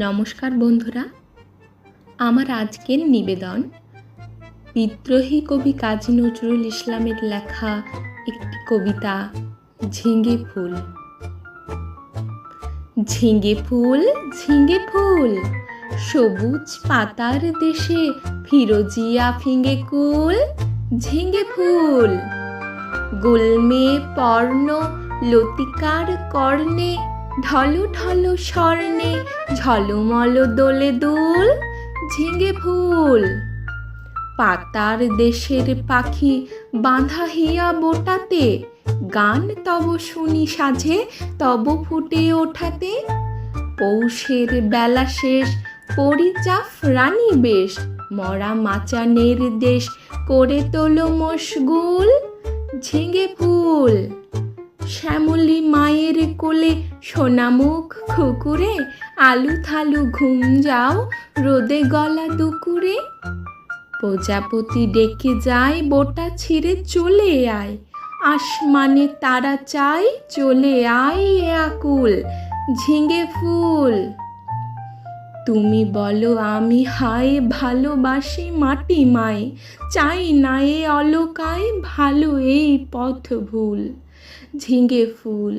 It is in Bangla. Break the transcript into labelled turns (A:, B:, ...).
A: নমস্কার বন্ধুরা। আমার আজকের নিবেদন, বিদ্রোহী কবি কাজী নজরুল ইসলামের লেখা একটি কবিতা ঝিঙ্গে ফুল। ঝিঙ্গে ফুল ঝিঙ্গে ফুল, সবুজ পাতার দেশে ফিরোজিয়া ফিঙ্গে কুল ঝিঙ্গে ফুল। গুলমে পর্ণ লতিকার কর্ণে ঢলো ঢলো স্বর্ণে, ঝলমল দোলে দোল, ঝিঙে ফুল। পাতার দেশের পাখি বাঁধা হিয়া বোটাতে, গান তব শুনি সাঝে তব ফুটে ওঠাতে। পৌষের বেলা শেষ পরিচাফ রানী বেশ, মরা মাচানের দেশ করে তোলো মশগুল, ঝিঙে ফুল। শ্যামলি মায়ের কোলে সোনামুখ খুকুরে, আলু থালু ঘুম যাও, রোদে গলা দুকুরে। প্রজাপতি ডেকে যায়, বোটা ছিঁড়ে চলে আয়। আসমানে তারা চাই, চলে আয় এ আকুল, ঝিঙে ফুল। তুমি বলো, আমি হায় ভালোবাসি মাটি মায়, চাই না এ অলকায় ভালো এই পথ ভুল ঝিঙে ফুল।